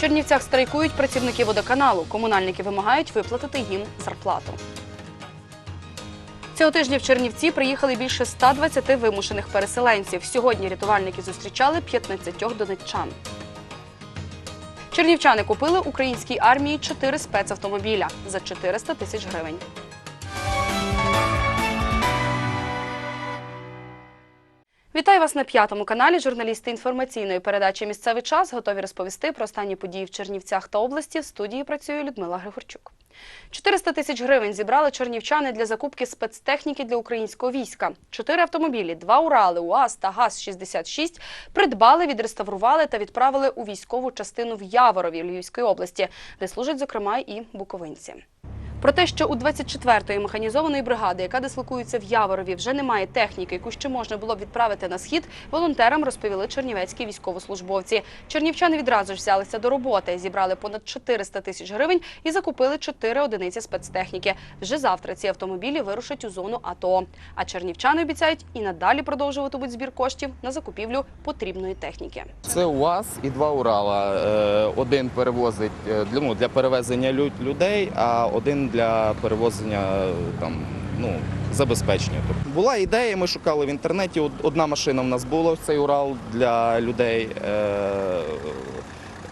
Чернівцях страйкують працівники водоканалу. Комунальники вимагають виплатити їм зарплату. Цього тижня в Чернівці приїхали більше 120 вимушених переселенців. Сьогодні рятувальники зустрічали 15 донеччан. Чернівчани купили українській армії 4 спецавтомобіля за 400 тисяч гривень. Вітаю вас на п'ятому каналі. Журналісти інформаційної передачі Місцевий час готові розповісти про останні події в Чернівцях та області. В студії працює Людмила Григорчук. 400 тисяч гривень зібрали чернівчани для закупки спецтехніки для українського війська. Чотири автомобілі, два Урали, УАЗ та ГАЗ-66 придбали, відреставрували та відправили у військову частину в Яворові Львівської області, де служать, зокрема, і буковинці. Про те, що у 24-ї механізованої бригади, яка дислокується в Яворові, вже немає техніки, яку ще можна було б відправити на схід, волонтерам розповіли чернівецькі військовослужбовці. Чернівчани відразу ж взялися до роботи, зібрали понад 400 тисяч гривень і закупили 4 одиниці спецтехніки. Вже завтра ці автомобілі вирушать у зону АТО. А чернівчани обіцяють і надалі продовжуватимуть збір коштів на закупівлю потрібної техніки. Це УАЗ і два Урала. Е, Один перевозить е, ну, для перевезення лю- людей, а один для перевозення там, ну, забезпечення. Тобто була ідея, ми шукали в інтернеті. Одна машина в нас була, цей Урал для людей. Е,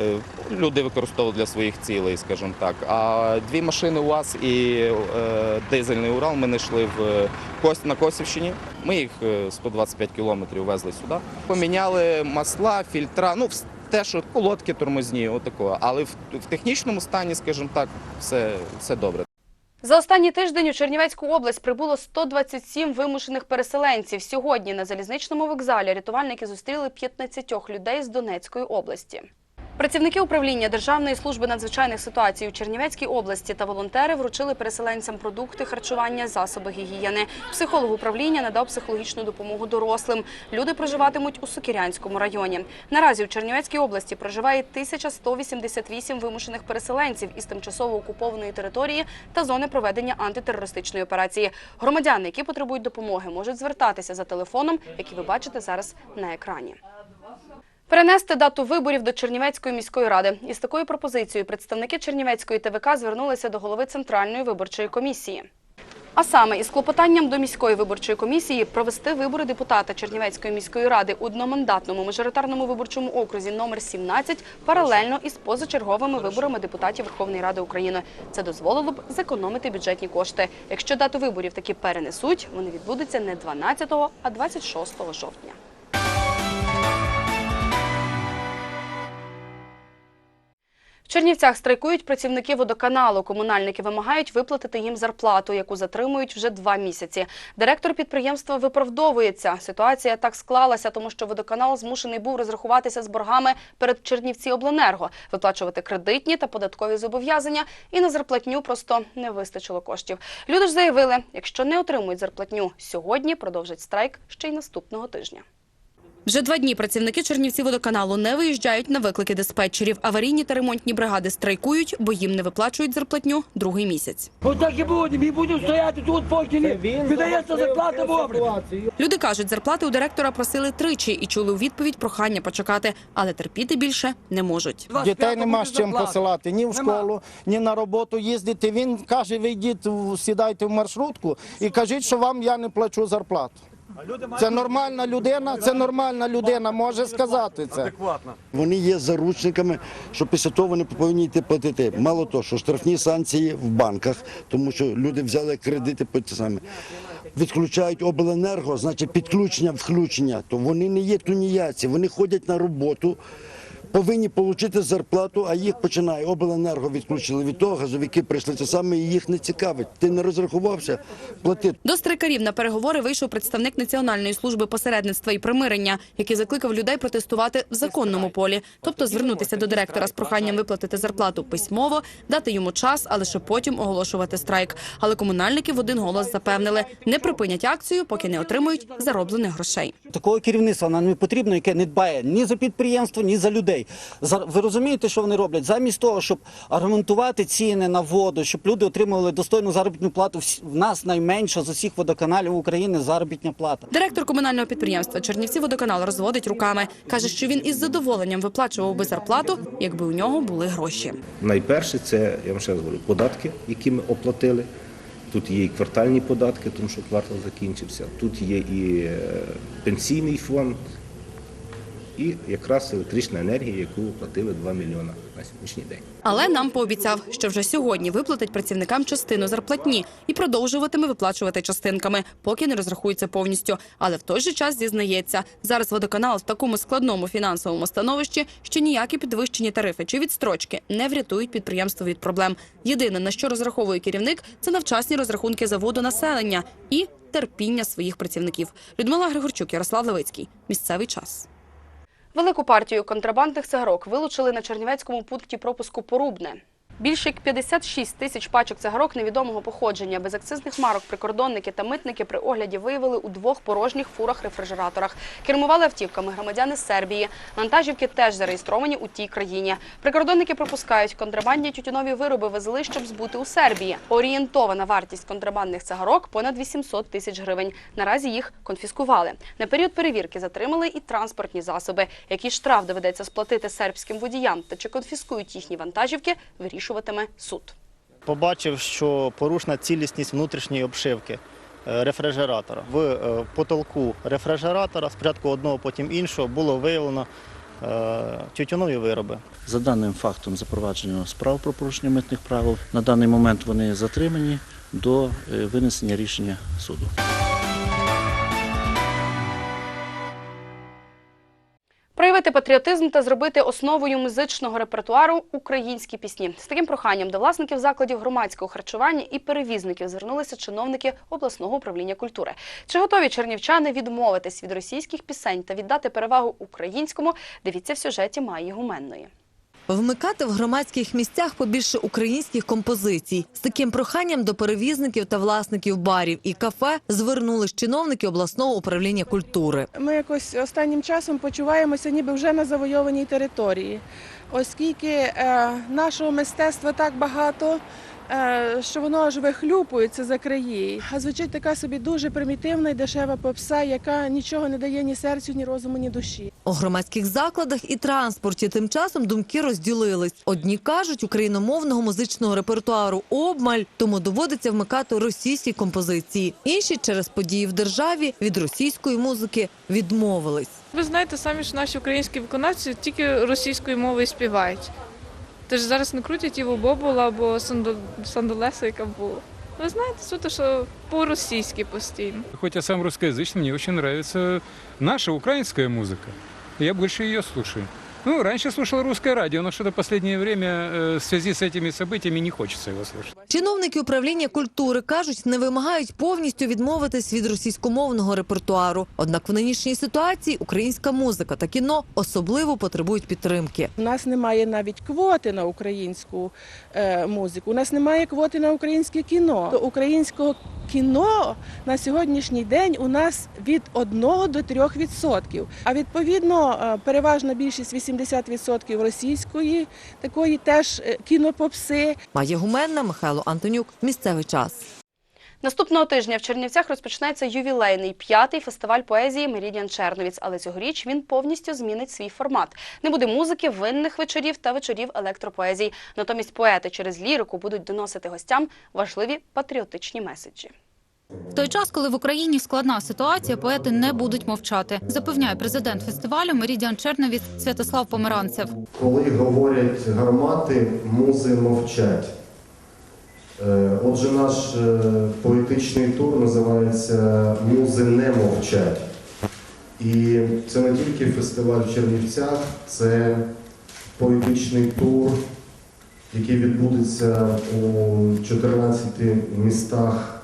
е, Люди використовували для своїх цілей, скажімо так. А дві машини УАЗ і е, дизельний Урал ми знайшли в на Косівщині. Ми їх е, 125 кілометрів везли сюди. Поміняли масла, фільтра, ну те, що колодки тормозні, отакого. Але в технічному стані, скажімо так, все, все добре. За останній тиждень у Чернівецьку область прибуло 127 вимушених переселенців. Сьогодні на залізничному вокзалі рятувальники зустріли 15 людей з Донецької області. Працівники управління Державної служби надзвичайних ситуацій у Чернівецькій області та волонтери вручили переселенцям продукти харчування, засоби гігієни. Психолог управління надав психологічну допомогу дорослим. Люди проживатимуть у Сокірянському районі. Наразі у Чернівецькій області проживає 1188 вимушених переселенців із тимчасово окупованої території та зони проведення антитерористичної операції. Громадяни, які потребують допомоги, можуть звертатися за телефоном, який ви бачите зараз на екрані. Перенести дату виборів до Чернівецької міської ради. Із такою пропозицією представники Чернівецької ТВК звернулися до голови Центральної виборчої комісії. А саме із клопотанням до міської виборчої комісії провести вибори депутата Чернівецької міської ради у одномандатному мажоритарному виборчому окрузі номер 17 паралельно із позачерговими виборами депутатів Верховної Ради України. Це дозволило б зекономити бюджетні кошти. Якщо дату виборів таки перенесуть, вони відбудуться не 12, а 26 жовтня. Чернівцях страйкують працівники водоканалу. Комунальники вимагають виплатити їм зарплату, яку затримують вже два місяці. Директор підприємства виправдовується. Ситуація так склалася, тому що водоканал змушений був розрахуватися з боргами перед Чернівці Обленерго, виплачувати кредитні та податкові зобов'язання, і на зарплатню просто не вистачило коштів. Люди ж заявили, якщо не отримують зарплатню сьогодні, продовжать страйк ще й наступного тижня. Вже два дні працівники Чернівці водоканалу не виїжджають на виклики диспетчерів. Аварійні та ремонтні бригади страйкують, бо їм не виплачують зарплатню другий місяць. Отак і будемо, і будемо стояти тут, поки не видається зарплата вовремя. Люди кажуть, зарплати у директора просили тричі і чули у відповідь прохання почекати, але терпіти більше не можуть. Дітей нема з чим посилати ні в школу, ні на роботу їздити. Він каже, ви йдіть, сідайте в маршрутку і кажіть, що вам я не плачу зарплату. Це нормальна людина, це нормальна людина може сказати це. Вони є заручниками, що після того вони повинні йти платити. Мало того, що штрафні санкції в банках, тому що люди взяли кредити по ті самі. Відключають обленерго, значить підключення, включення, то вони не є туніяці, вони ходять на роботу. Повинні отримати зарплату, а їх починає обленерго відключили від того, газовики прийшли це саме їх не цікавить. Ти не розрахувався, плати. До страйкарів на переговори вийшов представник Національної служби посередництва і примирення, який закликав людей протестувати в законному полі, тобто звернутися до директора з проханням виплатити зарплату письмово, дати йому час, а лише потім оголошувати страйк. Але комунальники в один голос запевнили, не припинять акцію, поки не отримують зароблених грошей. Такого керівництва нам не потрібно, яке не дбає ні за підприємство, ні за людей. Людей. Ви розумієте, що вони роблять? Замість того, щоб аргументувати ціни на воду, щоб люди отримували достойну заробітну плату. В нас найменша з усіх водоканалів України заробітня плата. Директор комунального підприємства Чернівці водоканал розводить руками. Каже, що він із задоволенням виплачував би зарплату, якби у нього були гроші. Найперше це, я вам ще раз говорю, податки, які ми оплатили. Тут є і квартальні податки, тому що квартал закінчився. Тут є і е, пенсійний фонд, і якраз електрична енергія, яку оплатили 2 мільйона на сьогоднішній день. Але нам пообіцяв, що вже сьогодні виплатить працівникам частину зарплатні і продовжуватиме виплачувати частинками, поки не розрахується повністю. Але в той же час зізнається, зараз водоканал в такому складному фінансовому становищі, що ніякі підвищені тарифи чи відстрочки не врятують підприємство від проблем. Єдине на що розраховує керівник, це на вчасні розрахунки за воду населення і терпіння своїх працівників. Людмила Григорчук, Ярослав Левицький. Місцевий час. Велику партію контрабандних цигарок вилучили на Чернівецькому пункті пропуску Порубне. Більше як 56 тисяч пачок цигарок невідомого походження. Без акцизних марок прикордонники та митники при огляді виявили у двох порожніх фурах-рефрижераторах. Кермували автівками громадяни Сербії. Вантажівки теж зареєстровані у тій країні. Прикордонники пропускають, контрабандні тютюнові вироби везли, щоб збути у Сербії. Орієнтована вартість контрабандних цигарок – понад 800 тисяч гривень. Наразі їх конфіскували. На період перевірки затримали і транспортні засоби. Який штраф доведеться сплатити сербським водіям та чи конфіскують їхні вантажівки, вирішуватиме суд. побачив, що порушена цілісність внутрішньої обшивки е, рефрижератора. В е, потолку рефрижератора, спочатку одного, потім іншого, було виявлено е, тютюнові вироби. За даним фактом запроваджено справ про порушення митних правил. На даний момент вони затримані до винесення рішення суду. Проявити патріотизм та зробити основою музичного репертуару українські пісні. З таким проханням до власників закладів громадського харчування і перевізників звернулися чиновники обласного управління культури. Чи готові чернівчани відмовитись від російських пісень та віддати перевагу українському? Дивіться в сюжеті Майї Гуменної. Вмикати в громадських місцях побільше українських композицій. З таким проханням до перевізників та власників барів і кафе звернулись чиновники обласного управління культури. Ми якось останнім часом почуваємося ніби вже на завойованій території, оскільки е, нашого мистецтва так багато, що воно аж вихлюпується за краї. А звучить така собі дуже примітивна і дешева попса, яка нічого не дає ні серцю, ні розуму, ні душі. У громадських закладах і транспорті тим часом думки розділились. Одні кажуть, україномовного музичного репертуару обмаль, тому доводиться вмикати російські композиції. Інші через події в державі від російської музики відмовились. Ви знаєте, самі ж наші українські виконавці тільки російською мовою співають. Тож зараз не крутять Іву Бобула або Санду- Сандолеса, яка була. Ви знаєте, суто, що по-російськи постійно. Хоть я сам русскоязычный, мне очень нравится наша украинская музыка. Я больше ее слушаю. Ну, раньше слушал русское радио, но что-то в последнее время э, в связи с этими событиями не хочется его слушать. Чиновники управління культури кажуть, не вимагають повністю відмовитись від російськомовного репертуару. Однак в нинішній ситуації українська музика та кіно особливо потребують підтримки. У нас немає навіть квоти на українську е, музику. У нас немає квоти на українське кіно. То українського кіно на сьогоднішній день у нас від 1 до 3 відсотків. А відповідно, е, переважна більшість 80% російської такої теж е, кінопопси. Майя Гуменна, Михайло Антонюк. Місцевий час. Наступного тижня в Чернівцях розпочнеться ювілейний п'ятий фестиваль поезії Мерідіан Черновіць. Але цьогоріч він повністю змінить свій формат. Не буде музики, винних вечорів та вечорів електропоезій. Натомість поети через лірику будуть доносити гостям важливі патріотичні меседжі. В той час, коли в Україні складна ситуація, поети не будуть мовчати, запевняє президент фестивалю Мерідіан Черновіць Святослав Померанцев. Коли говорять гармати, музи мовчать. Е, Отже, наш е, поетичний тур називається Музи не мовчать. І це не тільки фестиваль в Чернівцях, це поетичний тур, який відбудеться у 14 містах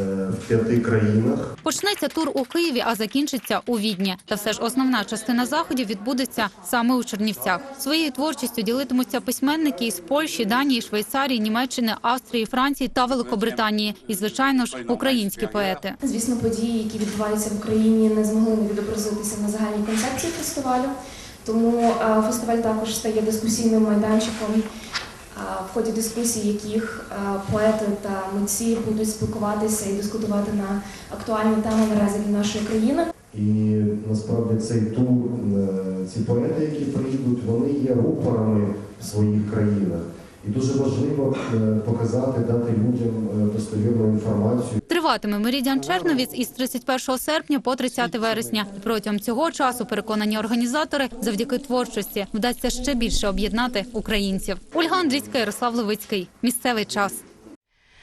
в п'яти країнах. Почнеться тур у Києві, а закінчиться у Відні. Та все ж основна частина заходів відбудеться саме у Чернівцях. Своєю творчістю ділитимуться письменники із Польщі, Данії, Швейцарії, Німеччини, Австрії, Франції та Великобританії. І, звичайно ж, українські поети. Звісно, події, які відбуваються в Україні, не змогли не відобразитися на загальній концепції фестивалю. Тому е, фестиваль також стає дискусійним майданчиком, в ході дискусій, яких е, поети та митці будуть спілкуватися і дискутувати на актуальні теми наразі для нашої країни. І насправді цей тур, е, ці поети, які приїдуть, вони є рупорами в своїх країнах. І дуже важливо е, показати, дати людям е, достовірну інформацію. Триватиме Меридіан Черновіць із 31 серпня по 30 вересня. Протягом цього часу, переконані організатори, завдяки творчості вдасться ще більше об'єднати українців. Ольга Андрійська, Ярослав Левицький. Місцевий час.